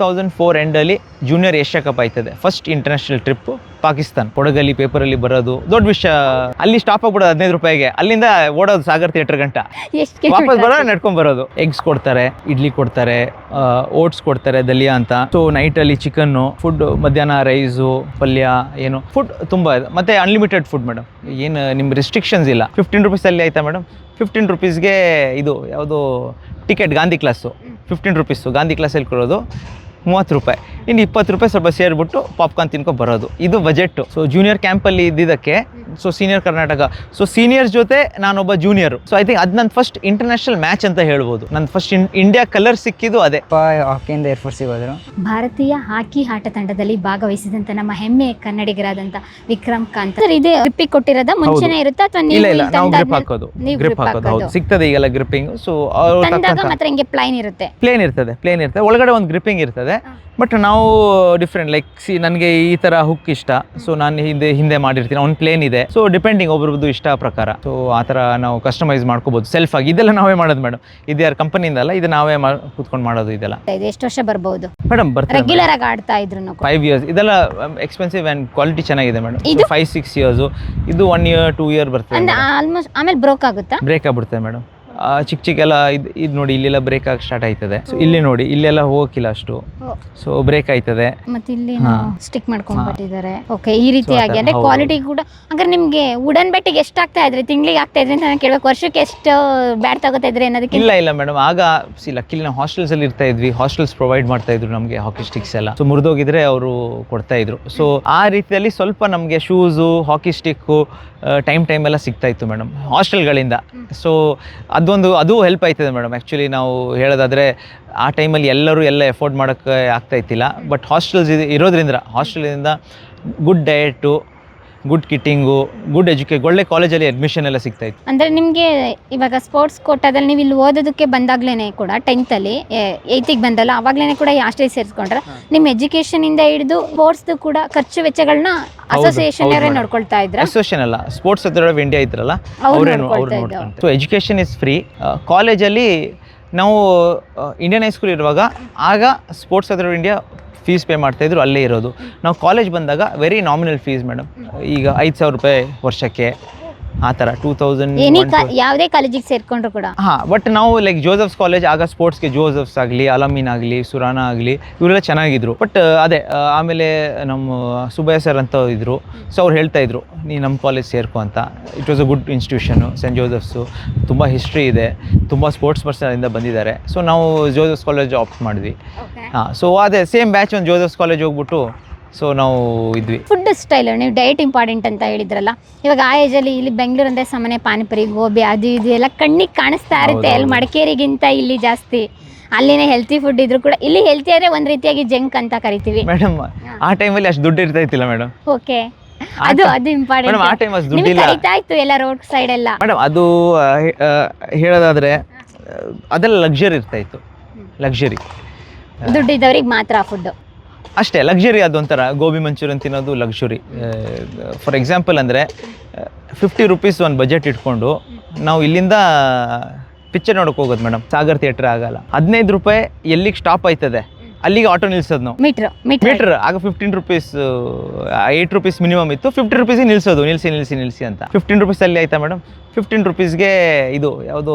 Thousand four ಎಂಡಲ್ಲಿ junior Asia cup ಆಯ್ತದೆ. First international trip Pakistan. ಕೊಡಗಲ್ಲಿ ಪೇಪರಲ್ಲಿ ಬರೋದು ದೊಡ್ಡ ವಿಷಯ. ಅಲ್ಲಿ ಸ್ಟಾಪ್ ಆಗ್ಬಿಡೋದು ಹದಿನೈದು ರೂಪಾಯಿಗೆ. ಅಲ್ಲಿಂದ ಓಡೋದು ಸಾಗರ್ ಥಿಯೇಟರ್ ಗಂಟ. ವಾಪಸ್ ಬರೋ ನಡ್ಕೊಂಡ್ ಬರೋದು. ಎಗ್ಸ್ ಕೊಡ್ತಾರೆ ಇಡ್ಲಿ ಕೊಡ್ತಾರೆ ಓಟ್ಸ್ ಕೊಡ್ತಾರೆ ದಲಿಯಾ ಅಂತ. ಸೊ ನೈಟಲ್ಲಿ ಚಿಕನ್ನು ಫುಡ್ ಮಧ್ಯಾಹ್ನ ರೈಸು ಪಲ್ಯ ಏನು. ಫುಡ್ ತುಂಬ ಇದೆ. ಮತ್ತೆ ಅನ್ಲಿಮಿಟೆಡ್ ಫುಡ್ ಮೇಡಮ್ ಏನು ನಿಮ್ಮ ರಿಸ್ಟ್ರಿಕ್ಷನ್ಸ್ ಇಲ್ಲ. ಫಿಫ್ಟೀನ್ ರುಪೀಸಲ್ಲಿ ಆಯ್ತಾ ಮೇಡಮ್ ಫಿಫ್ಟೀನ್ ರುಪೀಸ್ಗೆ ಇದು ಯಾವುದು ticket Gandhi class. Fifteen rupees Gandhi ಕ್ಲಾಸಲ್ಲಿ ಕೊಡೋದು. ಮೂವತ್ತು ರೂಪಾಯಿ. ಇನ್ನು ಇಪ್ಪತ್ತು ರೂಪಾಯಿ ಸ್ವಲ್ಪ ಸೇರಿಬಿಟ್ಟು ಪಾಪ್ಕಾರ್ನ್ ತಿನ್ಕೊ ಬರೋದು. ಇದು ಬಜೆಟ್ಟು ಸೊ ಜೂನಿಯರ್ ಕ್ಯಾಂಪಲ್ಲಿ ಇದ್ದಿದ್ದಕ್ಕೆ so senior Karnataka so senior ಜೊತೆ ನಾನೊಬ್ಬ ಜೂನಿಯರ್ ಸೊ ಐ ಥಿಂಕ್ ಅದು ನನ್ನ ಫಸ್ಟ್ ಇಂಟರ್ನ್ಯಾಷನಲ್ ಮ್ಯಾಚ್ ಅಂತ ಹೇಳ್ಬೋದು. ನನ್ನ ಫಸ್ಟ್ ಇಂಡಿಯಾ ಕಲರ್ ಸಿಕ್ಕಿದ್ದು ಅದೇ. ಹಾಕಿಯಿಂದ ಏರ್ಫೋರ್ಸಿಗೆ ಹೋದರು. ಭಾರತೀಯ ಹಾಕಿ ಆಟ ತಂಡದಲ್ಲಿ ಭಾಗವಹಿಸಿದಂಥ ನಮ್ಮ ಹೆಮ್ಮೆ ಕನ್ನಡಿಗರಾದಂಥ ವಿಕ್ರಮ್ ಕಾಂತ್. ಸರ್ ಇದೆ ಗ್ರಿಪ್ಪಿಗೆ ಕೊಟ್ಟಿರೋದ? ಮುಂಚೆನೆ ಇರುತ್ತಾ ಅಥವಾ ಇಲ್ಲ ನೀವು ಇಲ್ಲ ನಾವು ಗ್ರಿಪ್ ಹಾಕೋದು. ಗ್ರಿಪ್ ಹಾಕೋದು ಹೌದು. ಸಿಗ್ತದೆ ಈಗೆಲ್ಲ ಗ್ರಿಪ್ಪಿಂಗ್ ಸೊ ಮಾತ್ರ ಹಿಂಗೆ ಪ್ಲೈನ್ ಇರುತ್ತೆ. ಪ್ಲೇನ್ ಇರ್ತದೆ ಪ್ಲೇನ್ ಇರ್ತದೆ. ಒಳಗಡೆ ಒಂದು ಗ್ರಿಪ್ಪಿಂಗ್ ಇರ್ತದೆ. ಬಟ್ ನಾವು ಡಿಫ್ರೆಂಟ್ ಲೈಕ್ ಸಿ ನನಗೆ ಈ ಥರ ಹುಕ್ ಇಷ್ಟ. ಸೊ ನಾನು ಹಿಂದೆ ಹಿಂದೆ ಮಾಡಿರ್ತೀನಿ. ಒಂದು ಪ್ಲೇನ್ ಇದೆ. ಸೊ ಡಿಪೆಂಡಿಂಗ್ ಒಬ್ರದ್ದು ಇಷ್ಟ ಪ್ರಕಾರ. ಸೊ ಆ ಥರ ನಾವು ಕಸ್ಟಮೈಸ್ ಮಾಡ್ಕೋಬೋದು. ಸೆಲ್ಫ್ ಆಗಿ ಇದೆಲ್ಲ ನಾವೇ ಮಾಡೋದು ಮೇಡಮ್ ಇದು ಯಾರು ಕಂಪನಿಯಿಂದ ಅಲ್ಲ ಇದು ನಾವೇ ಕೂತ್ಕೊಂಡು ಮಾಡೋದು ಇದೆಲ್ಲ. ಇದು ಎಷ್ಟು ವರ್ಷ ಬರ್ಬೋದು? ಮೇಡಮ್ ಬರ್ತಾರೆ ರೆಗ್ಯುಲರ್ ಆಗಿ ಆಡ್ತಾ ಇದ್ರು ಫೈವ್ ಇಯರ್ಸ್ ಇದೆಲ್ಲ ಎಕ್ಸ್ಪೆನ್ಸಿವ್ ಆ್ಯಂಡ್ ಕ್ವಾಲಿಟಿ ಚೆನ್ನಾಗಿದೆ ಮೇಡಮ್ ಇದು? ಫೈವ್ ಸಿಕ್ಸ್ ಇಯರ್ಸು ಇದು ಒನ್ ಇಯರ್ ಟೂ ಇಯರ್ ಬರ್ತದೆ ಆಲ್ಮೋಸ್ಟ್ ಆಮೇಲೆ ಬ್ರೋಕ್ ಆಗುತ್ತಾ? ಬ್ರೇಕ್ ಆಗ್ಬಿಡ್ತದೆ ಮೇಡಮ್ ಚಿಕ್ಕ ಚಿಕ್ಕೆಲ್ಲ ಇದು ಇದು ನೋಡಿ ಇಲ್ಲೆಲ್ಲ ಬ್ರೇಕ್ ಆಗಿ ಸ್ಟಾರ್ಟ್ ಆಯ್ತದೆ. ಸೊ ಇಲ್ಲಿ ನೋಡಿ ಇಲ್ಲೆಲ್ಲ ಹೋಗಕ್ಕಿಲ್ಲ ಅಷ್ಟು. ಸೊ ಬ್ರೇಕ್ ಆಯ್ತದೆ. ಮತ್ತೆ ಇಲ್ಲಿ ಸ್ಟಿಕ್ ಮಾಡ್ಕೊಂಡ್ ಬಿಟ್ಟಿದ್ದಾರೆ. ಓಕೆ ಈ ರೀತಿಯಾಗಿ ಅಂದ್ರೆ ಕ್ವಾಲಿಟಿ ಕೂಡ ಹಂಗಾರೆ ನಿಮ್ಗೆ ವುಡನ್ ಬೆಟ್ಟಿಗೆ ಎಷ್ಟು ಆಗ್ತಾ ಇದ್ರೆ ತಿಂಗಳಿಗೆ ಆಗ್ತಾ ಇದ್ರೆ ನಾನು ಕೇಳಬೇಕು. ವರ್ಷಕ್ಕೆ ಎಷ್ಟು ಬ್ಯಾಟ್ ತಗೋತಾ ಇದ್ರೆ ಅನ್ನೋದಕ್ಕೆ? ಇಲ್ಲ ಇಲ್ಲ ಮೇಡಮ್ ಆಗ ಸಿ ಲಕ್ಕಿಲಿ ನಾವು ಹಾಸ್ಟೆಲ್ಸ್ ಅಲ್ಲಿ ಇರ್ತಾ ಇದ್ವಿ. ಹಾಸ್ಟೆಲ್ಸ್ ಪ್ರೊವೈಡ್ ಮಾಡ್ತಾ ಇದ್ರು ನಮಗೆ ಹಾಕಿ ಸ್ಟಿಕ್ಸ್ ಎಲ್ಲ. ಸೊ ಮುರಿದೋಗಿದ್ರೆ ಅವರು ಕೊಡ್ತಾ ಇದ್ರು. ಸೊ ಆ ರೀತಿಯಲ್ಲಿ ಸ್ವಲ್ಪ ನಮಗೆ shoes hockey stick time time ಎಲ್ಲ ಸಿಗ್ತಾ ಇತ್ತು ಮೇಡಮ್ ಹಾಸ್ಟೆಲ್ಗಳಿಂದ ಸೊ ಅದೊಂದು ಅದು ಹೆಲ್ಪ್ ಆಯ್ತದೆ ಮೇಡಮ್ ಆ್ಯಕ್ಚುಲಿ ನಾವು ಹೇಳೋದಾದರೆ, ಆ ಟೈಮಲ್ಲಿ ಎಲ್ಲರೂ ಎಲ್ಲ ಎಫೋರ್ಡ್ ಮಾಡೋಕ್ಕೆ ಆಗ್ತಾ ಇತ್ತಿಲ್ಲ. ಬಟ್ ಹಾಸ್ಟೆಲ್ಸ್ ಇರೋದ್ರಿಂದ ಹಾಸ್ಟೆಲಿಂದ good diet good kitting good ಎಜುಕೇ ಒಳ್ಳೆ ಕಾಲೇಜಲ್ಲಿ ಅಡ್ಮಿಷನ್ ಎಲ್ಲ ಸಿಗ್ತಾ ಇತ್ತು. ಅಂದರೆ ನಿಮಗೆ ಇವಾಗ ಸ್ಪೋರ್ಟ್ಸ್ ಕೋಟಾದಲ್ಲಿ ನೀವು ಇಲ್ಲಿ ಓದೋದಕ್ಕೆ ಬಂದಾಗ್ಲೇ ಕೂಡ ಟೆಂತ್ ಅಲ್ಲಿ ಏಯ್ತಿಗೆ ಬಂದಲ್ಲ ಅವಾಗ್ಲೇನೆ ಕೂಡ ಈ ಹಾಸ್ಟೆಲ್ ಸೇರಿಸ್ಕೊಂಡ್ರೆ ನಿಮ್ಮ ಎಜುಕೇಶನ್ ಇಂದ ಹಿಡಿದು ಸ್ಪೋರ್ಟ್ಸ್ ಕೂಡ ಖರ್ಚು ವೆಚ್ಚಗಳನ್ನ ಅಸೋಸಿಯೇಷನ್ ಅವರೇ. ನೋಡ್ಕೊಳ್ತಾ ಇದ್ರ? ಅಸೋಸಿಯೇಷನ್ ಅಲ್ಲ ಸ್ಪೋರ್ಟ್ಸ್ ಅಥಾರಿಟಿ ಆಫ್ ಇಂಡಿಯಾ ಇದ್ರಲ್ಲ ಅವರೇ ನೋಡ್ಕೊಂಡು ಸೊ ಎಜುಕೇಷನ್ ಇಸ್ ಫ್ರೀ ಕಾಲೇಜಲ್ಲಿ ನಾವು ಇಂಡಿಯನ್ ಹೈಸ್ಕೂಲ್ ಇರುವಾಗ ಆಗ sports authority India fees pay ಮಾಡ್ತಾಯಿದ್ರು ಅಲ್ಲೇ ಇರೋದು. ನಾವು ಕಾಲೇಜ್ ಬಂದಾಗ ವೆರಿ ನಾಮಿನಲ್ ಫೀಸ್ ಮೇಡಮ್ ಈಗ ಐದು ಸಾವಿರ ರೂಪಾಯಿ ವರ್ಷಕ್ಕೆ. ಆ ಥರ ಟೂ ತೌಸಂಡ್ ಯಾವುದೇ ಕಾಲೇಜಿಗೆ ಸೇರ್ಕೊಂಡ್ರು ಕೂಡ. ಹಾ ಬಟ್ ನಾವು ಲೈಕ್ ಜೋಸಫ್ಸ್ ಕಾಲೇಜ್ ಆಗ ಸ್ಪೋರ್ಟ್ಸ್ಗೆ ಜೋಸೆಫ್ಸ್ ಆಗಲಿ ಅಲಮಿನ್ ಆಗಲಿ ಸುರಾನ ಆಗಲಿ ಇವರೆಲ್ಲ ಚೆನ್ನಾಗಿದ್ರು. ಬಟ್ ಅದೇ ಆ, ಆಮೇಲೆ ನಮ್ಮ ಸುಬಯ ಸರ್ ಅಂತ ಇದ್ರು. ಸೊ ಅವ್ರು ಹೇಳ್ತಾ ಇದ್ರು ನೀ ನಮ್ಮ ಕಾಲೇಜ್ ಸೇರ್ಕೊ ಅಂತ. It was a good institution saint Joseph's ತುಂಬ ಹಿಸ್ಟ್ರಿ ಇದೆ ತುಂಬ ಸ್ಪೋರ್ಟ್ಸ್ ಪರ್ಸನಿಂದ ಬಂದಿದ್ದಾರೆ. ಸೊ ನಾವು ಜೋಸಫ್ಸ್ ಕಾಲೇಜ್ ಆಪ್ಟ್ ಮಾಡಿದ್ವಿ. ಹಾಂ ಸೊ ಅದೇ ಸೇಮ್ ಬ್ಯಾಚ್ ಒಂದು ಜೋಸಫ್ಸ್ ಕಾಲೇಜ್ ಹೋಗ್ಬಿಟ್ಟು ಸೊ ನಾವು ಇದ್ವಿ. ಫುಡ್ ಸ್ಟೈಲ್ ನೀವು ಡಯಟ್ ಇಂಪಾರ್ಟೆಂಟ್ ಅಂತ ಹೇಳಿದ್ರಲ್ಲ. ಇವಾಗ ಆ ಏಜಲ್ಲಿ ಇಲ್ಲಿ ಬೆಂಗಳೂರು ಅಂದ್ರೆ ಸಾಮಾನ್ಯ ಪಾನಿಪುರಿ ಗೋಬಿ ಅದು ಇದು ಎಲ್ಲ ಕಣ್ಣಿಗೆ ಕಾಣಿಸ್ತಾ ಇರುತ್ತೆ. ಅಲ್ಲಿ ಮಡಿಕೇರಿಗಿಂತ ಇಲ್ಲಿ ಜಾಸ್ತಿ. ಅಲ್ಲಿನೇ ಹೆಲ್ತಿ ಫುಡ್ ಇದ್ರು ಕೂಡ ಇಲ್ಲಿ ಹೆಲ್ತಿ ಆದ್ರೆ ಒಂದ್ ರೀತಿಯಾಗಿ ಜಂಕ್ ಅಂತ ಕರಿತೀವಿ. ಮೇಡಮ್ ಆ ಟೈಮಲ್ಲಿ ಅಷ್ಟು ದುಡ್ಡು ಇರ್ತಾ ಇತ್ತಿಲ್ಲ ಮೇಡಮ್ ಓಕೆ ಅದು ಅದು ಇಂಪಾರ್ಟೆಂಟ್ ಮೇಡಮ್ ಆ ಟೈಮ್ ಅಷ್ಟು ದುಡ್ಡು ಇಲ್ಲ. ಕರಿತಾ ಇತ್ತು ಎಲ್ಲ ರೋಡ್ ಸೈಡ್ ಎಲ್ಲ. ಮೇಡಮ್ ಅದು ಹೇಳೋದಾದ್ರೆ ಅದೆಲ್ಲ ಲಕ್ಸುರಿ ಇರ್ತಾ ಇತ್ತು. ಲಕ್ಸುರಿ ದುಡ್ಡಿದ್ದವ್ರಿಗೆ ಮಾತ್ರ ಫುಡ್ ಅಷ್ಟೇ ಲಕ್ಸುರಿ ಅದೊಂಥರ. ಗೋಬಿ ಮಂಚೂರಿಯನ್ ತಿನ್ನೋದು ಲಕ್ಸುರಿ ಫಾರ್ ಎಕ್ಸಾಂಪಲ್ ಅಂದರೆ ಫಿಫ್ಟಿ ರುಪೀಸ್ ಒಂದು ಬಜೆಟ್ ಇಟ್ಕೊಂಡು ನಾವು ಇಲ್ಲಿಂದ ಪಿಕ್ಚರ್ ನೋಡೋಕೆ ಹೋಗೋದು ಮೇಡಮ್ ಸಾಗರ್ ಥಿಯೇಟರ್ ಆಗಲ್ಲ. ಹದಿನೈದು ರೂಪಾಯಿ ಎಲ್ಲಿಗೆ ಸ್ಟಾಪ್ ಆಯ್ತದೆ? ಅಲ್ಲಿಗೆ ಆಟೋ ನಿಲ್ಸೋದು ನಾವು. ಮೀಟ್ರ್ ಮೀಟ್ರ್ ಮೀಟ್ರ್ ಆಗ fifteen rupees eight rupees minimum ಇತ್ತು. ಫಿಫ್ಟಿ ರುಪೀಸಿಗೆ ನಿಲ್ಸೋದು ನಿಲ್ಸಿ ನಿಲ್ಸಿ ನಿಲ್ಸಿ ಅಂತ. ಫಿಫ್ಟೀನ್ ರುಪೀಸ್ ಅಲ್ಲಿ ಆಯ್ತಾ ಮೇಡಮ್ ಫಿಫ್ಟೀನ್ ರುಪೀಸ್ಗೆ ಇದು ಯಾವುದು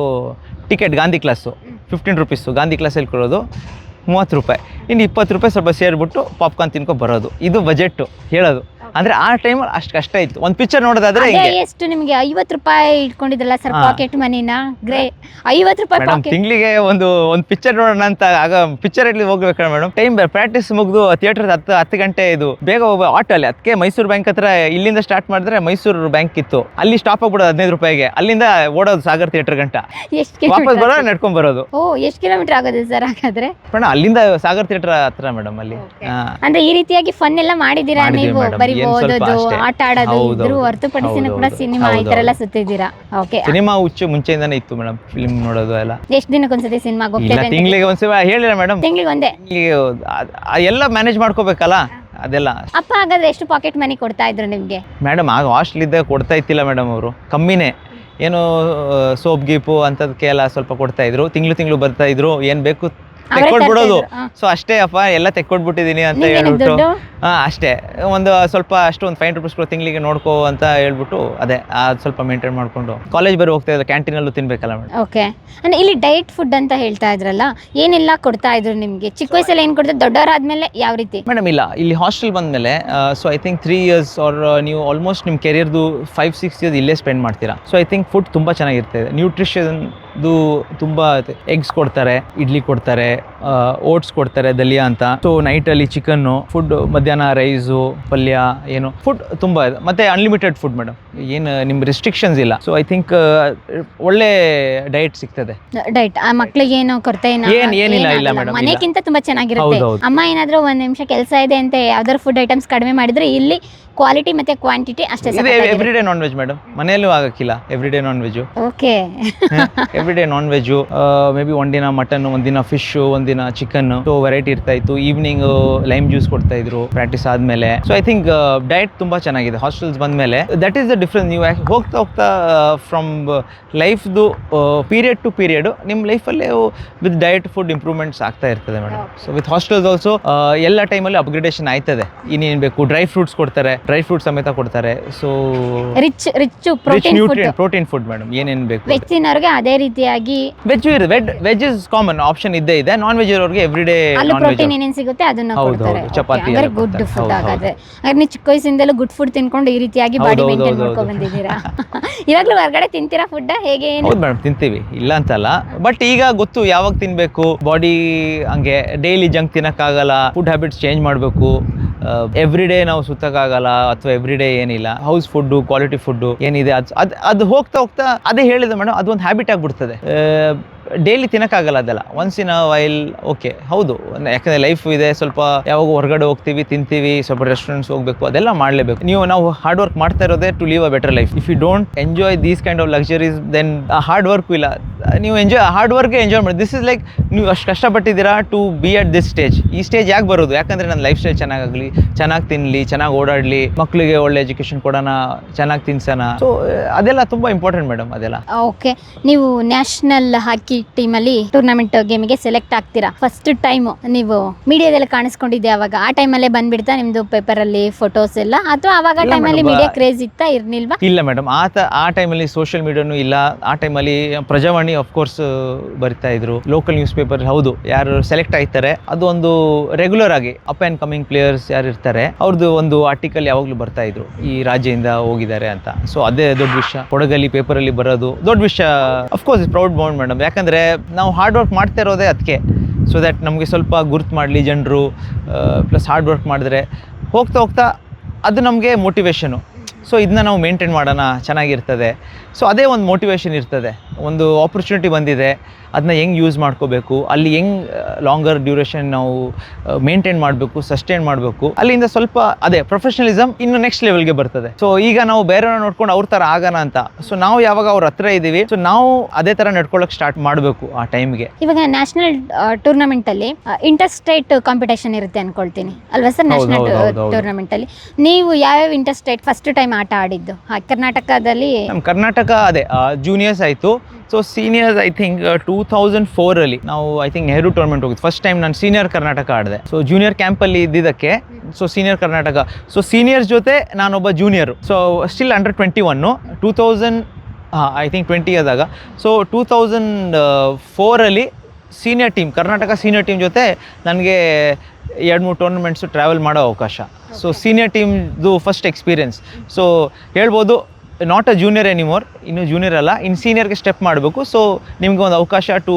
ticket Gandhi class fifteen rupees Gandhi ಕ್ಲಾಸಲ್ಲಿ ಕೊಡೋದು. ಮೂವತ್ತು ರೂಪಾಯಿ. ಇನ್ನು ಇಪ್ಪತ್ತು ರೂಪಾಯಿ ಸ್ವಲ್ಪ ಸೇರಿಬಿಟ್ಟು ಪಾಪ್ಕಾರ್ನ್ ತಿನ್ಕೊ ಬರೋದು. ಇದು ಬಜೆಟ್ಟು ಹೇಳೋದು. ಅಂದರೆ ಆ ಟೈಮ್ ಅಷ್ಟು ಕಷ್ಟ ಇತ್ತು. ಒಂದು ಪಿಕ್ಚರ್ ನೋಡೋದಾದ್ರೆ ಅದೇ ಹಿಂಗೆ. ಎಷ್ಟು ನಿಮ್ಗೆ ಐವತ್ತು ರೂಪಾಯಿ ಇಟ್ಕೊಂಡಿದ್ರಲ್ಲ ಸರ್ ಹಾ. ಪಾಕೆಟ್ ಮನಿನ? ಗ್ರೇ ಐವತ್ತು ರೂಪಾಯಿ ಮೇಡಮ್ ಪಾಕೆಟ್ ತಿಂಗಳಿಗೆ ಒಂದು ಒಂದು ಪಿಕ್ಚರ್ ನೋಡೋಣ ಅಂತ ಆಗ ಪಿಕ್ಚರ್ ಅಲ್ಲಿ ಹೋಗ್ಬೇಕು ಮೇಡಮ್ ಟೈಮ್ ಪ್ರಾಕ್ಟೀಸ್ ಮುಗಿದು ಥಿಯೇಟರ್ ಹತ್ತು ಹತ್ತು ಗಂಟೆ ಇದು. ಬೇಗ ಹೋಗ್ಬೇಕು ಆಟೋ ಅಲ್ಲಿ. ಅದಕ್ಕೆ ಮೈಸೂರು ಬ್ಯಾಂಕ್ ಹತ್ರ ಇಲ್ಲಿಂದ ಸ್ಟಾರ್ಟ್ ಮಾಡಿದ್ರೆ ಮೈಸೂರು ಬ್ಯಾಂಕ್ ಇತ್ತು. ಅಲ್ಲಿ ಸ್ಟಾಪ್ ಆಗ್ಬಿಡೋದು ಹದಿನೈದು ರೂಪಾಯಿಗೆ. ಅಲ್ಲಿಂದ ಓಡೋದು ಸಾಗರ್ ಥಿಯೇಟರ್ ಗಂಟ. ಎಷ್ಟು ವಾಪಸ್ ಬರೋ ನಡ್ಕೊಂಡ್ ಬರೋದು. ಓ ಎಷ್ಟು ಕಿಲೋಮೀಟರ್ ಆಗೋದು ಸರ್ ಹಾಗಾದ್ರೆ? ಮೇಡಮ್ ಅಲ್ಲಿಂದ ಸಾಗರ್ ಥಿಯೇಟರ್ ಹತ್ರ ಮೇಡಮ್ ಅಲ್ಲಿ. ಹಾ. ಅಂದ್ರೆ ಈ ರೀತಿಯಾಗಿ ಫನ್ ಎಲ್ಲ ಮಾಡಿದೀರಾ ಮಾಡಿದೀವಿ ನೀವು. ಬರೀ ಓದೋದು ಆಟ ಆಡೋದು ಇದ್ರು. ಕೂಡ ಸಿನಿಮಾ ಈ ತರ ಎಲ್ಲ ಸುತ್ತಿದ್ದೀರಾ? ಓಕೆ ಸಿನಿಮಾ ಹುಚ್ಚು ಮುಂಚೆಯಿಂದಾನೇ ಇತ್ತು ಮೇಡಮ್ ಫಿಲ್ಮ್ ನೋಡೋದು ಎಲ್ಲ. ಎಷ್ಟು ದಿನಕ್ಕೊಂದ್ಸತಿ ಸಿನಿಮಾಗೆ ಇಲ್ಲ ಹೋಗ್ತೇವೆ ತಿಂಗಳಿಗೆ ಒಂದ್ಸಲ ಹೇಳಿಲ್ಲ ಮೇಡಮ್. ತಿಂಗಳಿಗೆ ಒಂದೇ? ಎಲ್ಲ ಮ್ಯಾನೇಜ್ ಮಾಡ್ಕೋಬೇಕಲ್ಲ ಅದೆಲ್ಲ. ಅಪ್ಪ ಹಾಗಾದ್ರೆ ಎಷ್ಟು ಪಾಕೆಟ್ ಮನಿ ಕೊಡ್ತಾ ಇದ್ರು ನಿಮ್ಗೆ? ಮೇಡಮ್ ಆಗ ಹಾಸ್ಟೆಲ್ ಇದ್ದಾಗ ಕೊಡ್ತಾ ಇತ್ತಿಲ್ಲ ಮೇಡಮ್ ಅವರು ಕಮ್ಮಿನೇ. ಏನು ಸೋಪ್ ಗೀಪು ಅಂಥದಕ್ಕೆಲ್ಲ ಸ್ವಲ್ಪ ಕೊಡ್ತಾ ಇದ್ರು ತಿಂಗಳು ತಿಂಗಳು ಬರ್ತಾ ಇದ್ರು ಏನು ಬೇಕು ತರ್ತಾ ಸೊ ಅಷ್ಟೇ ಅಪ್ಪ ಎಲ್ಲ ತೆಕ್ಕೊಟ್ಬಿಟ್ಟಿದೀನಿ ಅಂತ ಹೇಳ್ಬಿಟ್ಟು. ಹಾ ಅಷ್ಟೇ. ಒಂದು ಸ್ವಲ್ಪ ಅಷ್ಟು ಒಂದು ಫೈವ್ ರುಪೀಸ್ ಕೊಡು ತಿಂಗಳಿಗೆ ನೋಡ್ಕೋ ಅಂತ ಹೇಳ್ಬಿಟ್ಟು ಅದೇ ಅದು ಸ್ವಲ್ಪ ಮೇಂಟೈನ್ ಮಾಡ್ಕೊಂಡು. ಕಾಲೇಜ್ ಬರೋ ಹೋಗ್ತಾ ಕ್ಯಾಂಟೀನ್ ಕ್ಯಾಂಟೀನಲ್ಲೂ ತಿನ್ಬೇಕಲ್ಲ ಮೇಡಮ್ ಓಕೆ ಅಂದ್ರೆ ಇಲ್ಲಿ ಡೈಟ್ ಫುಡ್ ಅಂತ ಹೇಳ್ತಾ ಇದ್ರಲ್ಲ ಏನೆಲ್ಲ ಕೊಡ್ತಾ ಇದ್ರು ನಿಮ್ಗೆ? ಚಿಕ್ಕ ವಯಸ್ಸಲ್ಲಿ ಏನ್ ಕೊಡ್ತಾರೆ ದೊಡ್ಡವರಾದ್ಮೇಲೆ ಯಾವ ರೀತಿ? ಮೇಡಮ್ ಇಲ್ಲ. ಇಲ್ಲಿ ಹಾಸ್ಟೆಲ್ ಬಂದಮೇಲೆ so I think three years are ನೀವು ಆಲ್ಮೋಸ್ಟ್ ನಿಮ್ಮ ಕೆರಿಯರ್ದು ಫೈವ್ ಸಿಕ್ಸ್ ಇಯರ್ಸ್ ಇಲ್ಲೇ ಸ್ಪೆಂಡ್ ಮಾಡ್ತೀರಾ. ಸೊ ಐ ಥಿಂಕ್ ಫುಡ್ ತುಂಬ ಚೆನ್ನಾಗಿರ್ತದೆ. ನ್ಯೂಟ್ರಿಷನ್ದು ತುಂಬ ಎಗ್ಸ್ ಕೊಡ್ತಾರೆ ಇಡ್ಲಿ ಕೊಡ್ತಾರೆ ಓಟ್ಸ್ ಕೊಡ್ತಾರೆ ದಲಿಯಾ ಅಂತ ಸೊ ನೈಟಲ್ಲಿ ಚಿಕನ್ನು ಫುಡ್ ಮಧ್ಯಾಹ್ನ ರೈಸು ಪಲ್ಯ ಏನು ಫುಡ್ ತುಂಬ ಇದೆ ಮತ್ತೆ ಅನ್ಲಿಮಿಟೆಡ್ ಫುಡ್ ಮೇಡಮ್ ಏನು ನಿಮ್ಮ ರಿಸ್ಟ್ರಿಕ್ಷನ್ಸ್ ಇಲ್ಲ ಸೊ ಐ ಥಿಂಕ್ ಒಳ್ಳೆ ಡಯಟ್ ಸಿಗ್ತದೆ ಡಯಟ್ ಆ ಮಕ್ಳಿಗೆ ಏನೋ ಕೊರತೆ ಏನು ಏನ್- ಏನಿಲ್ಲ. ಇಲ್ಲ ಮೇಡಮ್. ಮನೆಗಿಂತ ತುಂಬಾ ಚೆನ್ನಾಗಿರುತ್ತೆ. ಅಮ್ಮ ಏನಾದ್ರೂ ಒಂದು ನಿಮಿಷ ಕೆಲಸ ಇದೆ ಅಂತ ಯಾವ್ದಾದ್ರು ಫುಡ್ ಐಟಮ್ಸ್ ಕಡಿಮೆ ಮಾಡಿದ್ರೆ ಇಲ್ಲಿ ಕ್ವಾಲಿಟಿ ಮತ್ತೆ ಕ್ವಾಂಟಿಟಿ ಅಷ್ಟೇ ಇದು every day non veg madam ಮನೆಯಲ್ಲೂ ಆಗಕ್ಕಿಲ್ಲ. Every day non veg okay every day non veg maybe ಒಂದಿನ ಮಟನ್ ಒಂದಿನ ಫಿಶ್ ಒಂದಿನ ಚಿಕನ್ ಸೊ ವೆರೈಟಿ ಇರ್ತಾ ಇತ್ತು. ಈವ್ನಿಂಗ್ ಲೈಮ್ ಜ್ಯೂಸ್ ಕೊಡ್ತಾ ಇದ್ರು. ಪ್ರಾಕ್ಟೀಸ್ ಆದ್ಮೇಲೆ. ಸೊ ಐ ಥಿಂಕ್ ಡಯಟ್ ತುಂಬಾ ಚೆನ್ನಾಗಿದೆ. ಹಾಸ್ಟೆಲ್ಸ್ ಬಂದ್ಮೇಲೆ ದಟ್ ಈಸ್ ದ ಡಿಫ್ರೆನ್ಸ್ ನೀವು ಹೋಗ್ತಾ ಹೋಗ್ತಾ ಫ್ರಮ್ ಲೈಫ್ದು ಪೀರಿಯಡ್ ಟು ಪೀರಿಯಡ್ ನಿಮ್ಮ ಲೈಫಲ್ಲೇ ವಿತ್ ಡಯಟ್ ಫುಡ್ ಇಂಪ್ರೂವ್ಮೆಂಟ್ಸ್ ಆಗ್ತಾ ಇರ್ತದೆ madam so with hostels also ಎಲ್ಲ ಟೈಮಲ್ಲಿ ಅಪ್ಗ್ರೇಡೇಷನ್ ಆಯ್ತದೆ. ಇನ್ನೇನು ಬೇಕು? ಡ್ರೈ ಫ್ರೂಟ್ಸ್ ಕೊಡ್ತಾರೆ. ಡ್ರೈ ಫ್ರೂಟ್ ಸಮೇತ ಕೊಡ್ತಾರೆ. So rich rich protein food protein food madam ಏನೇನು ಬೇಕು ವೆಜ್ ತಿನ್ನೋರಿಗೆ ಅದೇ ರೀತಿಯಾಗಿ ವೆಜ್ ಇರುತ್ತೆ. ವೆಡ್ ವೆಜ್ ಇಸ್ ಕಾಮನ್ ಆಪ್ಷನ್ ಇದ್ದೇ ಇದೆ. ನಾನ್ ವೆಜ್ ಇರೋರಿಗೆ ಎವ್ರಿ ಡೇ ಅಲ್ಲಿ ಪ್ರೋಟೀನ್ ಏನೇನ್ ಸಿಗುತ್ತೆ ಅದನ್ನ ಕೊಡ್ತಾರೆ. ಚಪಾತಿ ಅಂದ್ರೆ ಗುಡ್ ಫುಡ್ ಆಗಾದ್ರೆ ಹಾಗಾದ್ರೆ. ನೀವು ಚಿಕ್ಕ ವಯಸ್ಸಿಂದಲೂ ಗುಡ್ ಫುಡ್ ತಿನ್ಕೊಂಡು ಈ ರೀತಿಯಾಗಿ ಬಾಡಿ ಮೇಂಟೈನ್ ಮಾಡ್ಕೊಂಡು. ಬಂದಿದ್ದೀರಾ? ಇವಾಗ್ಲೂ ಹೊರಗಡೆ ತಿಂತೀರಾ ಫುಡ್ ಹೇಗೆ ಏನು? ಹೌದು ಮೇಡಮ್ ತಿಂತೀವಿ. ಇಲ್ಲ ಅಂತಲ್ಲ. ಬಟ್ ಈಗ ಗೊತ್ತು ಯಾವಾಗ ತಿನ್ಬೇಕು? ಬಾಡಿ ಹಂಗೆ ಡೈಲಿ ಜಂಕ್ ತಿನ್ನಕ್ಕಾಗಲ್ಲ ಫುಡ್ ಹ್ಯಾಬಿಟ್ಸ್ ಚೇಂಜ್ ಮಾಡಬೇಕು. ಎವ್ರಿ ಡೇ ನಾವು ಸುತ್ತಕ್ಕಾಗಲ್ಲ ಅಥವಾ ಎವ್ರಿ ಡೇ ಏನಿಲ್ಲ. ಹೌಸ್ ಫುಡ್ಡು ಕ್ವಾಲಿಟಿ ಫುಡ್ಡು ಏನಿದೆ, ಅದು ಅದು ಅದು ಹೋಗ್ತಾ ಹೋಗ್ತಾ ಅದೇ ಹೇಳಿದೆ ಮೇಡಮ್ ಅದೊಂದು ಹ್ಯಾಬಿಟ್ ಆಗಿಬಿಡ್ತದೆ. ಡೈಲಿ ತಿನ್ನಕ್ಕಾಗಲ್ಲ ಅದೆಲ್ಲ. Once in a while okay ಹೌದು. ಯಾಕಂದ್ರೆ ಲೈಫ್ ಇದೆ, ಸ್ವಲ್ಪ ಯಾವಾಗ ಹೊರಗಡೆ ಹೋಗ್ತೀವಿ, ತಿಂತೀವಿ, ಸ್ವಲ್ಪ ರೆಸ್ಟೋರೆಂಟ್ಸ್ ಹೋಗ್ಬೇಕು, ಅದೆಲ್ಲ ಮಾಡಲೇಬೇಕು. ನೀವು ನಾವು ಹಾರ್ಡ್ ವರ್ಕ್ ಮಾಡ್ತಾ ಇರೋದೇ to live a better life if you don't enjoy these kind of luxuries then hard work ಇಲ್ಲ. ನೀವು ಎಂಜಾಯ್ ಹಾರ್ಡ್ ವರ್ಕ್ ಎಂಜಾಯ್ ಮಾಡಿ. ದಿಸ್ ಇಸ್ ಲೈಕ್ ನೀವು ಅಷ್ಟು ಕಷ್ಟಪಟ್ಟಿದ್ದೀರಾ to be at this stage ಈ ಸ್ಟೇಜ್ ಯಾಕೆ ಬರೋದು? ಯಾಕಂದ್ರೆ ನನ್ನ ಲೈಫ್ ಸ್ಟೈಲ್ ಚೆನ್ನಾಗಾಗಲಿ, ಚೆನ್ನಾಗಿ ತಿನ್ನಲಿ ಚೆನ್ನಾಗಿ ಓಡಾಡಲಿ ಮಕ್ಕಳಿಗೆ ಒಳ್ಳೆ ಎಜುಕೇಶನ್ ಕೊಡೋಣ, ಚೆನ್ನಾಗಿ ತಿನ್ಸೋಣ. ಸೊ ಅದೆಲ್ಲ ತುಂಬ ಇಂಪಾರ್ಟೆಂಟ್ ಮೇಡಮ್ ಅದೆಲ್ಲ. ಓಕೆ ನೀವು ನ್ಯಾಷನಲ್ ಹಾಕಿ ಟೀಮಲ್ಲಿ ಟೂರ್ನಮೆಂಟ್ ಗೇಮ್ಗೆ ಸೆಲೆಕ್ಟ್ ಆಗ್ತೀರಾ? ಫಸ್ಟ್ ಟೈಮ್ ನೀವು ಮೀಡಿಯಾದಲ್ಲಿ ಕಾಣಿಸ್ಕೊಂಡಿದ್ದೆ ಅವಾಗ. ಆ ಟೈಮಲ್ಲೇ ಬಂದ್ಬಿಡ್ತಾ ನಿಮ್ದು ಪೇಪರ್ ಅಲ್ಲಿ ಫೋಟೋಸ್ ಎಲ್ಲ. ಅಥವಾ ಅವಾಗ ಇಲ್ಲ ಟೈಮಲ್ಲಿ madam, ಮೀಡಿಯಾ ಕ್ರೇಜ್ ಇತ್ತಾ ಇರ್ನಿಲ್ವಾ ಇಲ್ಲ ಮೇಡಮ್ ಆ ಆ ಟೈಮಲ್ಲಿ ಸೋಷಿಯಲ್ ಮೀಡಿಯಾನು ಇಲ್ಲ. ಆ ಟೈಮಲ್ಲಿ ಪ್ರಜಾವಾಣಿ ಕೋರ್ಸ್ ಬರ್ತಾ ಇದ್ರು. ಲೋಕಲ್ ನ್ಯೂಸ್ ಪೇಪರ್ ಹೌದು. ಯಾರು ಸೆಲೆಕ್ಟ್ ಆಯ್ತಾರೆ ಅದು ಒಂದು ರೆಗ್ಯುಲರ್ ಆಗಿ ಅಪ್ ಆ್ಯಂಡ್ ಕಮಿಂಗ್ ಪ್ಲೇಯರ್ಸ್ ಯಾರು ಇರ್ತಾರೆ ಅವ್ರದ್ದು ಒಂದು ಆರ್ಟಿಕಲ್ ಯಾವಾಗಲೂ ಬರ್ತಾ ಇದ್ರು. ಈ ರಾಜ್ಯದಿಂದ ಹೋಗಿದ್ದಾರೆ ಅಂತ. ಸೊ ಅದೇ ದೊಡ್ಡ ವಿಷಯ. ಕೊಡಗಲ್ಲಿ ಪೇಪರಲ್ಲಿ ಬರೋದು ದೊಡ್ಡ ವಿಷಯ. ಅಫ್ಕೋರ್ಸ್ ಪ್ರೌಡ್ ಬೌಂಡ್ ಮೇಡಮ್ ಯಾಕಂದರೆ ನಾವು ಹಾರ್ಡ್ ವರ್ಕ್ ಮಾಡ್ತಾ ಇರೋದೇ ಅದಕ್ಕೆ ಸೊ ದ್ಯಾಟ್ ನಮಗೆ ಸ್ವಲ್ಪ ಗುರ್ತು ಮಾಡಲಿ ಜನರು ಪ್ಲಸ್ ಹಾರ್ಡ್ ವರ್ಕ್ ಮಾಡಿದ್ರೆ ಹೋಗ್ತಾ ಹೋಗ್ತಾ ಅದು ನಮಗೆ ಮೋಟಿವೇಶನು ಸೊ ಇದನ್ನ ನಾವು ಮೇಂಟೈನ್ ಮಾಡೋಣ, ಚೆನ್ನಾಗಿರ್ತದೆ. ಸೊ ಅದೇ ಒಂದು ಮೋಟಿವೇಶನ್ ಇರ್ತದೆ. ಒಂದು ಆಪರ್ಚುನಿಟಿ ಬಂದಿದೆ. ಅದನ್ನ ಹೆಂಗೆ ಯೂಸ್ ಮಾಡ್ಕೋಬೇಕು? ಅಲ್ಲಿ ಹೆಂಗೆ ಲಾಂಗರ್ ಡ್ಯೂರೇಷನ್ ನಾವು ಮೇಂಟೈನ್ ಮಾಡಬೇಕು ಸಸ್ಟೈನ್ ಮಾಡಬೇಕು? ಅಲ್ಲಿಂದ ಸ್ವಲ್ಪ ಅದೇ ಪ್ರೊಫೆಷನಲಿಸಮ್ ಇನ್ನು ನೆಕ್ಸ್ಟ್ ಲೆವೆಲ್ಗೆ ಬರ್ತದೆ. ಸೊ ಈಗ ನಾವು ಬೇರೆಯವ್ರನ್ನ ನೋಡ್ಕೊಂಡು ಅವ್ರ ಥರ ಆಗೋಣ ಅಂತ. ಸೊ ನಾವು ಯಾವಾಗ ಅವ್ರ ಹತ್ರ ಇದ್ದೀವಿ ಸೊ ನಾವು ಅದೇ ಥರ ನಡ್ಕೊಳ್ಳೋಕೆ ಸ್ಟಾರ್ಟ್ ಮಾಡಬೇಕು ಆ ಟೈಮ್ಗೆ ಇವಾಗ ನ್ಯಾಷನಲ್ ಟೂರ್ನಮೆಂಟ್ ಅಲ್ಲಿ ಇಂಟರ್ ಸ್ಟೇಟ್ ಕಾಂಪಿಟೇಷನ್ ಇರುತ್ತೆ ಅನ್ಕೊಳ್ತೀನಿ. ಅಲ್ವಾ ಸರ್? ನ್ಯಾಷನಲ್ ಹೌದು, ಹೌದು, ಹೌದು. ಟೂರ್ನಮೆಂಟ್ ಅಲ್ಲಿ. ನೀವು ಯಾವ್ಯಾವ ಇಂಟರ್ ಸ್ಟೇಟ್ ಫಸ್ಟ್ ಟೈಮ್ ಆಟ ಆಡಿದ್ದು? ಕರ್ನಾಟಕದಲ್ಲಿ ನಮ್ಮ ಕರ್ನಾಟಕ ಅದೇ ಜೂನಿಯರ್ಸ್ ಆಯಿತು. So seniors I think two thousand ಫೋರಲ್ಲಿ ನಾವು ಐ ಥಿಂಕ್ ನೆಹರು ಟೂರ್ನಮೆಂಟ್ ಹೋಗಿದ್ದು ಫಸ್ಟ್ ಟೈಮ್ ನಾನು ಸೀನಿಯರ್ ಕರ್ನಾಟಕ ಆಡಿದೆ. ಸೊ ಜೂನಿಯರ್ ಕ್ಯಾಂಪಲ್ಲಿ ಇದ್ದಿದ್ದಕ್ಕೆ so senior Karnataka. So seniors ಜೊತೆ ನಾನೊಬ್ಬ junior so still under twenty one two thousand ಹಾಂ ಐ ಥಿಂಕ್ ಟ್ವೆಂಟಿ ಆದಾಗ so two thousand ಫೋರಲ್ಲಿ senior team Karnataka senior team ಜೊತೆ ನನಗೆ ಎರಡು ಮೂರು ಟೂರ್ನಮೆಂಟ್ಸು ಟ್ರಾವೆಲ್ ಮಾಡೋ ಅವಕಾಶ. ಸೊ ಸೀನಿಯರ್ ಟೀಮ್ದು ಫಸ್ಟ್ ಎಕ್ಸ್ಪೀರಿಯನ್ಸ್ ಸೊ ಹೇಳ್ಬೋದು ನಾಟ್ ಅ ಜೂನಿಯರ್ ಎನಿಮೋರ್ ಇನ್ನು ಜೂನಿಯರ್ ಅಲ್ಲ ಇನ್ನು ಸೀನಿಯರ್ಗೆ ಸ್ಟೆಪ್ ಮಾಡಬೇಕು. ಸೊ ನಿಮ್ಗೆ ಒಂದು ಅವಕಾಶ ಟು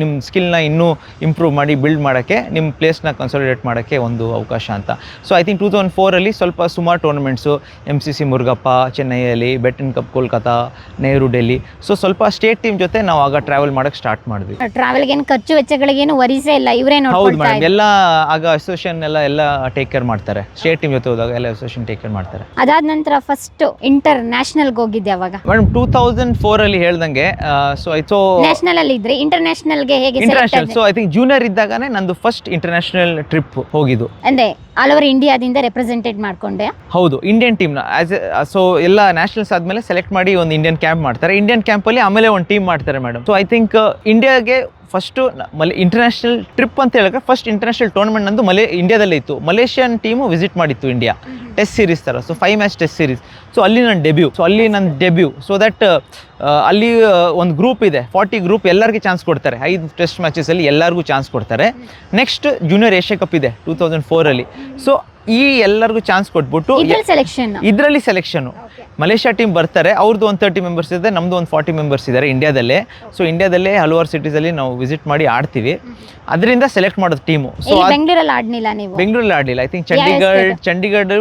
ನಿಮ್ಮ ಸ್ಕಿಲ್ನ ಇನ್ನೂ ಇಂಪ್ರೂವ್ ಮಾಡಿ ಬಿಲ್ಡ್ ಮಾಡೋಕ್ಕೆ ನಿಮ್ಮ ಪ್ಲೇಸ್ನ ಕನ್ಸಾಲಿಡೇಟ್ ಮಾಡೋಕ್ಕೆ ಒಂದು ಅವಕಾಶ ಅಂತ. So I think two thousand ಫೋರಲ್ಲಿ ಸ್ವಲ್ಪ ಸುಮಾರು tournaments M C C Murugappa ಚೆನ್ನೈಯಲ್ಲಿ Beighton cup Kolkata Nehru Delhi so ಸ್ವಲ್ಪ ಸ್ಟೇಟ್ ಟೀಮ್ ಜೊತೆ ನಾವು ಆಗ ಟ್ರಾವೆಲ್ ಮಾಡೋಕ್ಕೆ ಸ್ಟಾರ್ಟ್ ಮಾಡಿದ್ವಿ. ಟ್ರಾವೆಲ್ಗೆ ಏನು ಖರ್ಚು ವೆಚ್ಚಗಳಿಗೇನು ವರಿಸೇ ಇಲ್ಲ ಇವರೇ ಹೌದು ಮೇಡಮ್ ಎಲ್ಲ ಆಗ ಅಸೋಸಿಯೇಷನ್ ಎಲ್ಲ ಎಲ್ಲ ಟೇಕ್ ಕೇರ್ ಮಾಡ್ತಾರೆ. ಸ್ಟೇಟ್ ಟೀಮ್ ಜೊತೆ ಹೋದಾಗ ಎಲ್ಲ ಅಸೋಸಿಯೇಷನ್ ಟೇಕ್ ಕೇರ್ ಮಾಡ್ತಾರೆ. ಅದಾದ ನಂತರ ಫಸ್ಟ್ ಇಂಟರ್ ನ್ಯಾಷನಲ್ಗೆ ಹೋಗಿದ್ದೆ ಅವಾಗ. ಮೇಡಮ್ ಟೂ ತೌಸಂಡ್ ಅಲ್ಲಿ ಹೇಳ್ದಂಗೆ ಸೊ ಐ ಸೊ ನ್ಯಾಷನಲ್ ಅಲ್ಲಿ ಇದ್ರೆ ಇಂಟರ್ನ್ಯಾಷನಲ್ಗೆ ಹೇಗೆ select ಇಂಟರ್ನ್ಯಾಷನಲ್ ಆದ್ರಿ? ಸೊ ಐ ಥಿಂಕ್ ಜೂನಿಯರ್ ಇದ್ದಾಗನೇ ನಂದು ಫಸ್ಟ್ ಇಂಟರ್ನ್ಯಾಷನಲ್ ಟ್ರಿಪ್ ಹೋಗಿದ್ದು. ಅಂದ್ರೆ ಆಲ್ ಓವರ್ ಇಂಡಿಯಾದಿಂದ ರೆಪ್ರೆಸೆಂಟೇಟ್ ಮಾಡ್ಕೊಂಡೆ. ಹೌದು ಇಂಡಿಯನ್ ಟೀಮ್ನ ಆಸ್ ಸೊ ಎಲ್ಲ ನ್ಯಾಷನಲ್ಸ್ ಆದ್ಮೇಲೆ ಸೆಲೆಕ್ಟ್ ಮಾಡಿ ಒಂದು ಇಂಡಿಯನ್ ಕ್ಯಾಂಪ್ ಮಾಡ್ತಾರೆ. ಇಂಡಿಯನ್ ಕ್ಯಾಂಪಲ್ಲಿ ಆಮೇಲೆ ಒಂದು ಟೀಮ್ ಮಾಡ್ತಾರೆ ಮೇಡಮ್ ಸೊ ಐ ಥಿಂಕ್ ಇಂಡಿಯಾಗೆ ಫಸ್ಟು ಮಲೆ ಇಂಟರ್ನ್ಯಾಷನಲ್ ಟ್ರಿಪ್ ಅಂತ ಹೇಳಿದ್ರೆ ಫಸ್ಟ್ ಇಂಟರ್ನ್ಯಾಷನಲ್ ಟೂರ್ನಮೆಂಟ್ ನಂದು ಮಲೇ ಇಂಡಿಯಾದಲ್ಲೇ ಇತ್ತು. ಮಲೇಷಿಯನ್ ಟೀಮು ವಿಸಿಟ್ ಮಾಡಿತ್ತು ಇಂಡಿಯಾ ಟೆಸ್ಟ್ ಸೀರೀಸ್ ಥರ so five match test series so ಅಲ್ಲಿ ನನ್ನ ಡೆಬ್ಯೂ ಸೊ ಅಲ್ಲಿ ನನ್ನ ಡೆಬ್ಯೂ ಸೊ ದಟ್ ಅಲ್ಲಿ ಒಂದು ಗ್ರೂಪ್ ಇದೆ. ಫಾರ್ಟಿ ಗ್ರೂಪ್ ಎಲ್ಲರಿಗೂ ಚಾನ್ಸ್ ಕೊಡ್ತಾರೆ. ಐದು ಟೆಸ್ಟ್ ಮ್ಯಾಚಸಲ್ಲಿ ಎಲ್ಲರಿಗೂ ಚಾನ್ಸ್ ಕೊಡ್ತಾರೆ. ನೆಕ್ಸ್ಟ್ ಜೂನಿಯರ್ ಏಷ್ಯಾ ಕಪ್ ಇದೆ ಟೂ ತೌಸಂಡ್ ಫೋರಲ್ಲಿ ಸೊ ಈ ಎಲ್ಲರಿಗೂ ಚಾನ್ಸ್ ಕೊಟ್ಬಿಟ್ಟು ಇದ್ರಲ್ಲಿ ಸೆಲೆಕ್ಷನ್ ಇದರಲ್ಲಿ ಸೆಲೆಕ್ಷನು ಮಲೇಷ್ಯಾ ಟೀಮ್ ಬರ್ತಾರೆ ಅವ್ರದ್ದು ಒಂದು ತರ್ಟಿ ಮೆಂಬರ್ಸ್ ಇದೆ ನಮ್ದು ಒಂದು ಫಾರ್ಟಿ ಮೆಂಬರ್ಸ್ ಇದ್ದಾರೆ ಇಂಡಿಯಾದಲ್ಲೇ ಸೊ ಇಂಡಿಯಾದಲ್ಲೇ ಹಲವಾರು ಸಿಟೀಸಲ್ಲಿ ನಾವು ವಿಸಿಟ್ ಮಾಡಿ ಆಡ್ತೀವಿ. ಅದರಿಂದ ಸೆಲೆಕ್ಟ್ ಮಾಡೋದು ಟೀಮು ಸೊ ಬೆಂಗಳೂರಲ್ಲಿ ಆಡಲಿಲ್ಲ ನೀವು? ಬೆಂಗಳೂರಲ್ಲಿ ಆಡಲಿಲ್ಲ. I think Chandigarh? ಚಂಡೀಗಢ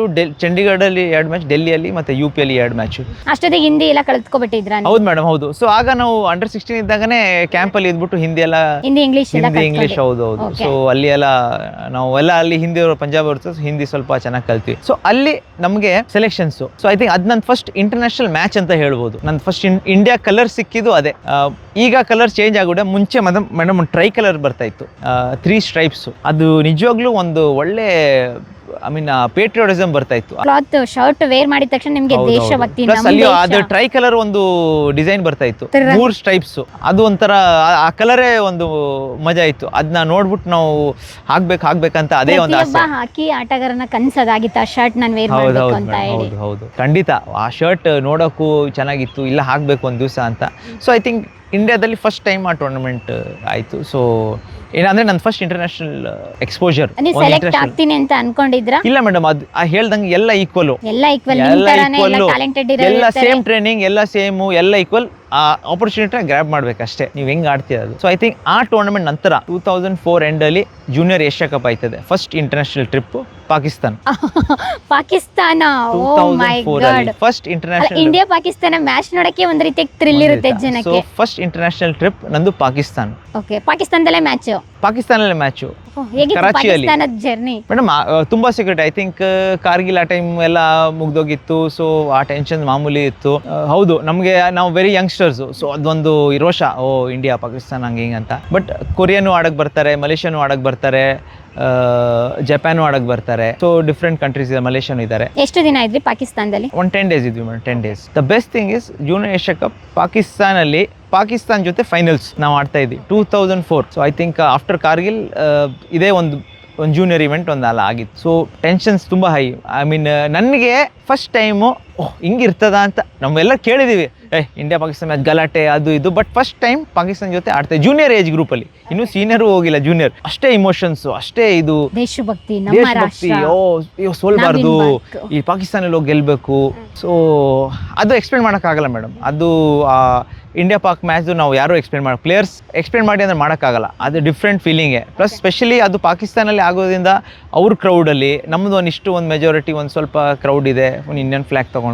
ಚಂಡೀಗಢಲ್ಲಿ ಎರಡು ಮ್ಯಾಚ್ ಡೆಲ್ಲಿಯಲ್ಲಿ ಮತ್ತೆ ಯು ಪಿ ಅಲ್ಲಿ ಎರಡು ಮ್ಯಾಚ್ ಅಷ್ಟೊತ್ತಿಗೆ ಹಿಂದಿ ಎಲ್ಲ ಕಲ್ತ್ಕೊಬಿಟ್ಟಿದ್ರ ಹೌದು ಮೇಡಮ್ ಹೌದು. ಸೊ ಆಗ ನಾವು ಅಂಡರ್ ಸಿಕ್ಸ್ಟೀನ್ ಇದ್ದಾಗನೇ ಕ್ಯಾಂಪಲ್ಲಿ ಇದ್ಬಿಟ್ಟು ಹಿಂದಿ ಎಲ್ಲ ಹಿಂದಿ ಇಂಗ್ಲಿಷ್ ಹಿಂದಿ ಇಂಗ್ಲೀಷ್ ಹೌದು ಹೌದು. ಸೊ ಅಲ್ಲಿ ಎಲ್ಲ ನಾವು ಎಲ್ಲ ಅಲ್ಲಿ ಹಿಂದಿ ಪಂಜಾಬ್ ಅವ್ರು ಹಿಂದಿ ಸ್ವಲ್ಪ ಚೆನ್ನಾಗಿ ಕಲ್ತಿವಿ. ಸೊ ಅಲ್ಲಿ ನಮಗೆ ಸೆಲೆಕ್ಷನ್ಸ್ ಸೊ ಐ ಥಿಂಕ್ ಅದು ನನ್ನ ಫಸ್ಟ್ ಇಂಟರ್ನ್ಯಾಷನಲ್ ಮ್ಯಾಚ್ ಅಂತ ಹೇಳ್ಬೋದು. ನನ್ನ ಫಸ್ಟ್ ಇಂಡಿಯಾ ಕಲರ್ ಸಿಕ್ಕಿದ್ದು ಅದೇ. ಈಗ ಕಲರ್ ಚೇಂಜ್ ಆಗ್ಬಿಟ್ಟೆ ಮುಂಚೆ ಮೇಡಮ್ ಮೇಡಮ್ ಟ್ರೈ ಕಲರ್ ಬರ್ತಾ ಇತ್ತು. ತ್ರೀ ಸ್ಟ್ರೈಪ್ಸು ಅದು ನಿಜವಾಗ್ಲೂ ಒಂದು ಒಳ್ಳೆ ಐ ಮೀನ್ ಪೇಟ್ರಿಯೋಟಿಸಮ್ ಬರ್ತಾ ಇತ್ತು. ಕ್ಲಾತ್ ಶರ್ಟ್ ವೇರ್ ಮಾಡಿದ ತಕ್ಷಣ ನಿಮ್ಗೆ. ದೇಶಭಕ್ತಿ ಅಲ್ಲಿ ಅದು ಟ್ರೈ ಕಲರ್ ಒಂದು ಡಿಸೈನ್ ಬರ್ತಾ ಇತ್ತು. ಮೂರ್ ಸ್ಟ್ರೈಪ್ಸ್ ಅದು ಒಂಥರ ಆ- ಕಲರೇ ಒಂದು ಮಜಾ ಇತ್ತು. ಅದನ್ನ ನೋಡ್ಬಿಟ್ಟು ನಾವು ಹಾಕ್ಬೇಕು ಹಾಕ್ಬೇಕಂತ ಅದೇ ಒಂದು ಆಸೆ. ಹಾಕಿ ಆಟಗಾರನ ಕನ್ಸದಾಗಿತ್ತು ಆ ಶರ್ಟ್ ನಾನು ವೇರ್ ಹೌದು ಹೌದು ಅಂತ ಹೇಳಿ. ಹೌದು ಹೌದು. ಖಂಡಿತ ಆ ಶರ್ಟ್ ನೋಡೋಕ್ಕೂ ಚೆನ್ನಾಗಿತ್ತು. ಇಲ್ಲ ಹಾಕ್ಬೇಕು ಒಂದು ದಿವಸ ಅಂತ. ಸೊ ಐ ಥಿಂಕ್ ಇಂಡಿಯಾದಲ್ಲಿ ಫಸ್ಟ್ ಟೈಮ್ ಆ ಟೂರ್ನಮೆಂಟ್ ಆಯಿತು. ಸೊ ಏನಂದ್ರೆ ನನ್ನ ಫಸ್ಟ್ ಇಂಟರ್ನ್ಯಾಷನಲ್ ಎಕ್ಸ್ಪೋಜರ್ ನೀವು ಸೆಲೆಕ್ಟ್ ಆಗ್ತೀನಿ ಅಂತ ಅನ್ಕೊಂಡಿದ್ರ ಇಲ್ಲ ಮೇಡಮ್ ಅದು ಆ ಹೇಳ್ದಂಗೆ ಎಲ್ಲ ಈಕ್ವಲ್ ಎಲ್ಲ ಈಕ್ವಲ್ ಎಲ್ಲ ಈಕ್ವಲ್ ಎಲ್ಲ ಸೇಮ್ ಟ್ರೈನಿಂಗ್ ಎಲ್ಲ ಸೇಮ್ ಎಲ್ಲ ಈಕ್ವಲ್ ಆ ಆಪರ್ಚುನಿಟಿ ಗ್ರ್ಯಾಬ್ ಮಾಡ್ಬೇಕಷ್ಟೇ. ನೀವು ಹೆಂಗ್ ಆಡ್ತೀರ ಅದು? ಸೊ ಐ ಥಿಂಕ್ ಆ ಟೂರ್ನಮೆಂಟ್ ನಂತರ ಟೂ ತೌಸಂಡ್ ಫೋರ್ ಎಂಡಲ್ಲಿ ಜೂನಿಯರ್ ಏಷ್ಯಾ ಕಪ್ ಆಯ್ತದೆ first international trip Pakistan. Pakistan. Oh my God first international India Pakistan match ನೋಡಕ್ಕೆ ಒಂದ್ ರೀತಿ ಥ್ರಿಲ್ ಇರುತ್ತೆ ಜನಕ್ಕೆ. ಫಸ್ಟ್ ಇಂಟರ್ನ್ಯಾಷನಲ್ ಟ್ರಿಪ್ ನಂದು ಪಾಕಿಸ್ತಾನ. ಓಕೆ ಪಾಕಿಸ್ತಾನದಲ್ಲೇ ಮ್ಯಾಚ್ ಪಾಕಿಸ್ತಾನಲ್ಲೇ ಮ್ಯಾಚ್ ಕರಾಚಿಯಲ್ಲಿ. ಜರ್ನಿ ಮೇಡಮ್ ತುಂಬಾ ಸೀಕ್ರೆಟ್ ಐ ಥಿಂಕ್ ಕಾರ್ಗಿಲ್ ಆ ಟೈಮ್ ಎಲ್ಲ ಮುಗ್ದೋಗಿತ್ತು. ಸೊ ಆ ಟೆನ್ಷನ್ ಮಾಮೂಲಿ ಇತ್ತು. ಹೌದು ನಮಗೆ ನಾವು ವೆರಿ ಯಂಗ್ಸ್ಟರ್ಸ್ ಸೊ ಅದೊಂದು ಇರೋಷ ಓ ಇಂಡಿಯಾ ಪಾಕಿಸ್ತಾನ ಹಂಗೆ ಹಿಂಗೆ ಅಂತ. ಬಟ್ ಕೊರಿಯನು ಆಡಕ್ಕೆ ಬರ್ತಾರೆ ಮಲೇಷ್ಯಾನು ಆಡಕ್ಕೆ ಬರ್ತಾರೆ. ಜಪಾನು ಆಡಕ್ ಬರ್ತಾರೆ. ಸೊ ಡಿಫ್ರೆಂಟ್ ಕಂಟ್ರೀಸ್ ಇದೆ ಮಲೇಷಿಯನ್ ಇದ್ದಾರೆ ಎಷ್ಟು ದಿನ ಇದ್ರಿ ಪಾಕಿಸ್ತಾನದಲ್ಲಿ? ಒನ್ ಟೆನ್ ಡೇಸ್ ಇದ್ವಿ madam ten days the best thing is junior Asia cup ಪಾಕಿಸ್ತಾನಲ್ಲಿ Pakistan ಜೊತೆ ಫೈನಲ್ಸ್ ನಾವು ಆಡ್ತಾ ಇದ್ವಿ two thousand four so I think after Kargil ಇದೇ ಒಂದು ಒಂದು ಜೂನಿಯರ್ ಇವೆಂಟ್ ಒಂದು ಅಲ್ಲ ಆಗಿತ್ತು. ಸೊ ಟೆನ್ಷನ್ಸ್ ತುಂಬ ಹೈ ಐ ಮೀನ್ ನನಗೆ ಫಸ್ಟ್ ಟೈಮು ಓಹ್ ಹಿಂಗಿರ್ತದ ಅಂತ ನಾವೆಲ್ಲ ಕೇಳಿದ್ದೀವಿ ಏ ಇಂಡಿಯಾ ಪಾಕಿಸ್ತಾನ ಮ್ಯಾಚ್ ಗಲಾಟೆ ಅದು ಇದು. ಬಟ್ ಫಸ್ಟ್ ಟೈಮ್ ಪಾಕಿಸ್ತಾನ ಜೊತೆ ಆಡ್ತೆ ಜೂನಿಯರ್ ಏಜ್ ಗ್ರೂಪಲ್ಲಿ ಇನ್ನು ಸೀನಿಯರು ಹೋಗಿಲ್ಲ ಜೂನಿಯರ್ ಅಷ್ಟೇ ಇಮೋಷನ್ಸು ಅಷ್ಟೇ ಇದು. ದೇಶಭಕ್ತಿ ಓ ಅಯ್ಯೋ ಸೋಲ್ಬಾರ್ದು. ಈ ಪಾಕಿಸ್ತಾನಲ್ಲಿ ಹೋಗಿ ಗೆಲ್ಬೇಕು. ಸೊ ಅದು ಎಕ್ಸ್ಪ್ಲೇನ್ ಮಾಡೋಕ್ಕಾಗಲ್ಲ ಮೇಡಮ್ ಅದು ಇಂಡಿಯಾ ಪಾಕ್ ಮ್ಯಾಚ್ ನಾವು ಯಾರು ಎಕ್ಸ್ಪ್ಲೇನ್ ಮಾಡಿ ಪ್ಲೇಯರ್ಸ್ ಎಕ್ಸ್ಪ್ಲೇನ್ ಮಾಡಿ ಅಂದ್ರೆ ಮಾಡೋಕ್ಕಾಗಲ್ಲ. ಅದು ಡಿಫ್ರೆಂಟ್ ಫೀಲಿಂಗೇ ಪ್ಲಸ್ ಸ್ಪೆಷಲಿ ಅದು ಪಾಕಿಸ್ತಾನಲ್ಲಿ ಆಗೋದ್ರಿಂದ ಅವ್ರ ಕ್ರೌಡಲ್ಲಿ ನಮ್ಮದು ಒಂದಿಷ್ಟು ಒಂದು ಮೆಜಾರಿಟಿ ಒಂದು ಸ್ವಲ್ಪ ಕ್ರೌಡ್ ಇದೆ. ಒಂದು ಇಂಡಿಯನ್ ಫ್ಲ್ಯಾಗ್ ತೊಗೊಂಡು.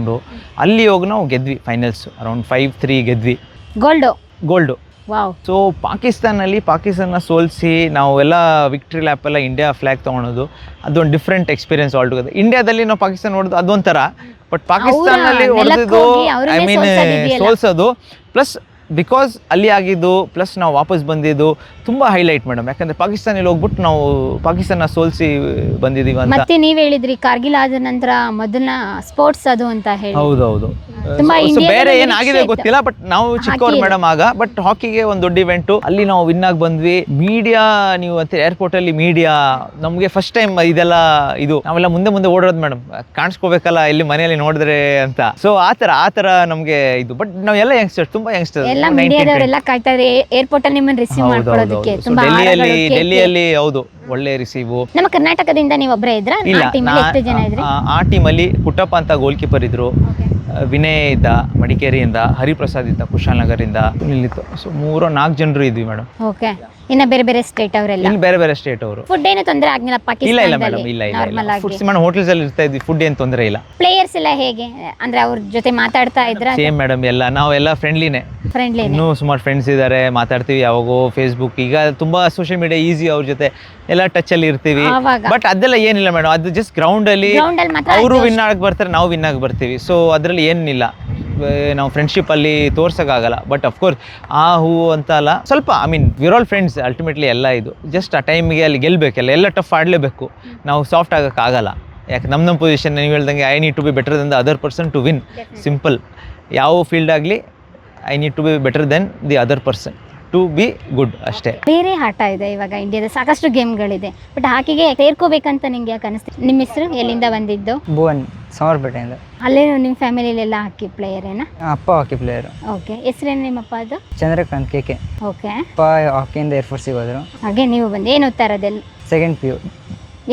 ಅಲ್ಲಿ ಹೋಗಿ ನಾವು ಗೆದ್ವಿ ಫೈನಲ್ಸ್ ಅರೌಂಡ್ ಫೈವ್ ತ್ರೀ ಗೆದ್ವಿ. ಗೋಲ್ಡ್ ಗೋಲ್ಡು ವಾವ್ ಸೊ ಪಾಕಿಸ್ತಾನಲ್ಲಿ ಪಾಕಿಸ್ತಾನ ಸೋಲಿಸಿ ನಾವೆಲ್ಲ ವಿಕ್ಟ್ರಿ ಲ್ಯಾಪ್ ಎಲ್ಲ ಇಂಡಿಯಾ ಫ್ಲ್ಯಾಗ್ ತೊಗೊಳೋದು ಅದೊಂದು ಡಿಫ್ರೆಂಟ್ ಎಕ್ಸ್ಪೀರಿಯನ್ಸ್ ಆಲ್ ಟುಗೆದರ್ ಇಂಡಿಯಾದಲ್ಲಿ ನಾವು ಪಾಕಿಸ್ತಾನ ನೋಡೋದು ಅದೊಂಥರ ಬಟ್ ಪಾಕಿಸ್ತಾನಲ್ಲಿ ಹೊಡೆದಿದ್ದು ಐ ಮೀನ್ ಸೋಲ್ಸೋದು ಪ್ಲಸ್ ಬಿಕಾಸ್ ಅಲ್ಲಿ ಆಗಿದ್ದು ಪ್ಲಸ್ ನಾವು ವಾಪಸ್ ಬಂದಿದ್ದು ತುಂಬ ಹೈಲೈಟ್ ಮೇಡಮ್ ಯಾಕಂದ್ರೆ ಪಾಕಿಸ್ತಾನಲ್ಲಿ ಹೋಗ್ಬಿಟ್ಟು ನಾವು ಪಾಕಿಸ್ತಾನ ಸೋಲ್ಸಿ ಬಂದಿದ್ದೀವಿ ಅಂತ. ಮತ್ತೆ ನೀವ್ ಹೇಳಿದ್ರಿ ಕಾರ್ಗಿಲ್ ಆದ ನಂತರ ಮೊದಲ ಸ್ಪೋರ್ಟ್ಸ್ ಅದು ಅಂತ ಹೇಳಿ. ಹೌದೌದು. ತುಂಬಾ ಬೇರೆ ಏನಾಗಿದೆ. ಗೊತ್ತಿಲ್ಲ ಬಟ್ ನಾವು ಚಿಕ್ಕವ್ರು ಮೇಡಮ್ ಆಗ ಬಟ್ ಹಾಕಿಗೆ ಒಂದು ದೊಡ್ಡ ಇವೆಂಟು ಅಲ್ಲಿ ನಾವು ವಿನ್ ಆಗಿ ಬಂದ್ವಿ. ಮೀಡಿಯಾ ನೀವು ಅಂತ ಏರ್ಪೋರ್ಟ್ ಅಲ್ಲಿ ಮೀಡಿಯಾ ನಮಗೆ ಫಸ್ಟ್ ಟೈಮ್ ಇದೆಲ್ಲ ಇದು. ನಾವೆಲ್ಲ ಮುಂದೆ ಮುಂದೆ ಓಡೋದು ಮೇಡಮ್ ಕಾಣಿಸ್ಕೋಬೇಕಲ್ಲ ಇಲ್ಲಿ ಮನೆಯಲ್ಲಿ ನೋಡಿದ್ರೆ ಅಂತ. ಸೊ ಆ ಆತರ ಆ ಥರ ನಮಗೆ ಇದು. ಬಟ್ ನಾವೆಲ್ಲ ಯಂಗ್ಸ್ಟರ್ ತುಂಬಾ ಯಂಗ್ಸ್ಟರ್ಸ್ ಎಲ್ಲ ಮೀಡಿಯಾದವರೆಲ್ಲ ಕಾಯ್ತಾ ಇದ್ರೆ ಏರ್ಪೋರ್ಟ್ ಅಲ್ಲಿ ನಿಮ್ಮನ್ನ ರಿಸೀವ್ ಮಾಡ್ಕೊಳ್ಳೋದಕ್ಕೆ ತುಂಬಾ ಡೆಲ್ಲಿಯಲ್ಲಿ ಡೆಲ್ಲಿಯಲ್ಲಿ ಹೌದು ಒಳ್ಳೆ ರಿಸೀವ್ ನಮ್ಮ ಕರ್ನಾಟಕದಿಂದ ನೀವು ಒಬ್ಬರೇ ಇದ್ರ? ಇಲ್ಲ ಎಷ್ಟು ಜನ ಇದ್ರಿ? ಆ- ಟೀಮ್ ಅಲ್ಲಿ ಪುಟ್ಟಪ್ಪ ಅಂತ ಗೋಲ್ ಕೀಪರ್ ಇದ್ರು. ವಿನಯ್ ಇದ್ದ ಮಡಿಕೇರಿಯಿಂದ ಹರಿಪ್ರಸಾದ್ ಇದ್ದ ಕುಶಾಲನಗರಿಂದ ಇಲ್ಲಿತ್ತು ಸೊ ಮೂರು ನಾಲ್ಕು ಜನರು ಇದ್ವಿ ಮೇಡಮ್ ಓಕೆ ಇನ್ನ ಬೇರೆ ಬೇರೆ ಸ್ಟೇಟ್ ಅವರೆಲ್ಲ. ಇಲ್ಲಿ ಬೇರೆ ಬೇರೆ ಸ್ಟೇಟ್ ಅವರು. ಫುಡ್ ಏನು ತೊಂದರೆ ಆಗ್ಲಿಲ್ಲ ಇಲ್ಲ ಇಲ್ಲ ಮೇಡಮ್ ಇಲ್ಲ ಇಲ್ಲ ನಾರ್ಮಲ್ ಇಲ್ಲ ಆಗಿ. ಫುಡ್ಸ್ ಮೇಡಮ್ ಹೋಟೆಲ್ಸ್ ಅಲ್ಲಿ ಇರ್ತಾ ಇದ್ವಿ. ಫುಡ್ ಏನು ತೊಂದರೆ ಇಲ್ಲ. ಪ್ಲೇಯರ್ಸ್ ಎಲ್ಲ ಹೇಗೆ? ಅಂದ್ರೆ ಅವ್ರ ಜೊತೆ ಮಾತಾಡ್ತಾ ಇದ್ರ? ಸೇಮ್ ಮೇಡಮ್ ಎಲ್ಲ. ನಾವೆಲ್ಲ ಫ್ರೆಂಡ್ಲಿನೇ ಫ್ರೆಂಡ್ಲಿ ಇನ್ನೂ ಸುಮಾರು ಫ್ರೆಂಡ್ಸ್ ಇದ್ದಾರೆ ಮಾತಾಡ್ತೀವಿ ಯಾವಾಗೋ ಫೇಸ್ಬುಕ್ ಈಗ ತುಂಬಾ ಸೋಷಿಯಲ್ ಮೀಡಿಯಾ ಈಸಿ ಅವ್ರ ಜೊತೆ. ಎಲ್ಲ ಟಚ್ ಅಲ್ಲಿ ಇರ್ತೀವಿ. ಆವಾಗ. ಬಟ್ ಅದೆಲ್ಲ ಏನಿಲ್ಲ ಮೇಡಮ್ ಅದು ಜಸ್ಟ್ ಗ್ರೌಂಡ್ ಅಲ್ಲಿ ಅಲ್ಲಿ ಮಾತ್ರ ಅವರು ವಿನ್ ಆಗಕ್ಕೆ ಬರ್ತಾರೆ ನಾವು ವಿನ್ ಆಗಿ ಬರ್ತೀವಿ. ಸೊ ಅದರಲ್ಲಿ ಏನಿಲ್ಲ. ನಾವು ಫ್ರೆಂಡ್ಶಿಪ್ ಅಲ್ಲಿ ತೋರ್ಸೋಕ್ಕಾಗಲ್ಲ. ಬಟ್ ಅಫ್ಕೋರ್ಸ್ ಆ ಹೂವು ಅಂತ ಅಲ್ಲ ಸ್ವಲ್ಪ I mean we're all friends ultimately ಎಲ್ಲ ಇದು. ಜಸ್ಟ್ ಆ ಟೈಮಿಗೆ ಅಲ್ಲಿ ಗೆಲ್ಲಬೇಕಲ್ಲ ಎಲ್ಲ ಟಫ್ ಆಡಲೇಬೇಕು. ನಾವು ಸಾಫ್ಟ್ ಆಗೋಕ್ಕಾಗಲ್ಲ. ಯಾಕೆ ನಮ್ಮ ನಮ್ಮ ಪೊಸಿಷನ್ ನೀವು ಹೇಳ್ದಂಗೆ I need to be better than the other person to win simple ಯಾವ ಫೀಲ್ಡ್ ಆಗಲಿ I need to be better than the other person to be good ಅಷ್ಟೇ. ಬೇರೆ ಆಟ ಇದೆ ಇವಾಗ ಇಂಡಿಯಾದ ಸಾಕಷ್ಟು ಗೇಮ್ಗಳಿದೆ ಬಟ್ ಹಾಕಿಗೆ ಸೇರ್ಕೋಬೇಕಂತ ನಿಮ್ಗೆ ಯಾಕೆ ಅನಿಸ್ತು? ನಿಮ್ಮ ಹೆಸರು ಎಲ್ಲಿಂದ ಬಂದಿದ್ದು? ಭುವನ್. ಸಮರ್ಪೇಟೆಯಿಂದ ಅಲ್ಲೇ ನಿಮ್ಮ ಫ್ಯಾಮಿಲಿಲೆಲ್ಲ ಹಾಕಿ ಪ್ಲೇಯರ್ ಏನ? ಅಪ್ಪ ಹಾಕಿ ಪ್ಲೇಯರು ಓಕೆ ಹೆಸರೇನು ನಿಮ್ಮಪ್ಪ ಅದು? Chandrakant K K. ಓಕೆ ಅಪ್ಪ ಹಾಕಿಯಿಂದ ಏರ್ಫೋರ್ಸಿಗೆ ಹೋದರು. ಹಾಗೆ ನೀವು ಬಂದು ಏನು ಓದ್ತಾ ಇರೋದೆಲ್ಲ? ಸೆಕೆಂಡ್ ಪಿ ಯು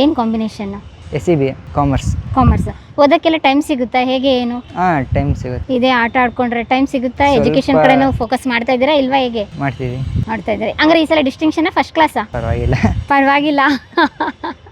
ಏನು combination S C B commerce commerce ಓದಕ್ಕೆಲ್ಲ time ಸಿಗುತ್ತಾ? ಹೇಗೆ ಏನು? ಹಾಂ ಟೈಮ್ ಸಿಗುತ್ತೆ. ಇದೇ ಆಟ ಆಡ್ಕೊಂಡ್ರೆ ಟೈಮ್ ಸಿಗುತ್ತಾ? ಎಜುಕೇಶನ್ ಎಜುಕೇಶನ್ ಕಡೆನೂ ಫೋಕಸ್ ಮಾಡ್ತಾ ಇದ್ದೀರಾ ಇಲ್ವಾ ಹೇಗೆ? ಮಾಡ್ತೀವಿ ಮಾಡ್ತಾ ಇದ್ದಾರೆ. ಹಂಗಾರೆ ಈ ಸಲ ಡಿಸ್ಟಿಂಕ್ಷನ್ ಫಸ್ಟ್ ಕ್ಲಾಸಾ ಪರವಾಗಿಲ್ಲ. ಪರವಾಗಿಲ್ಲ.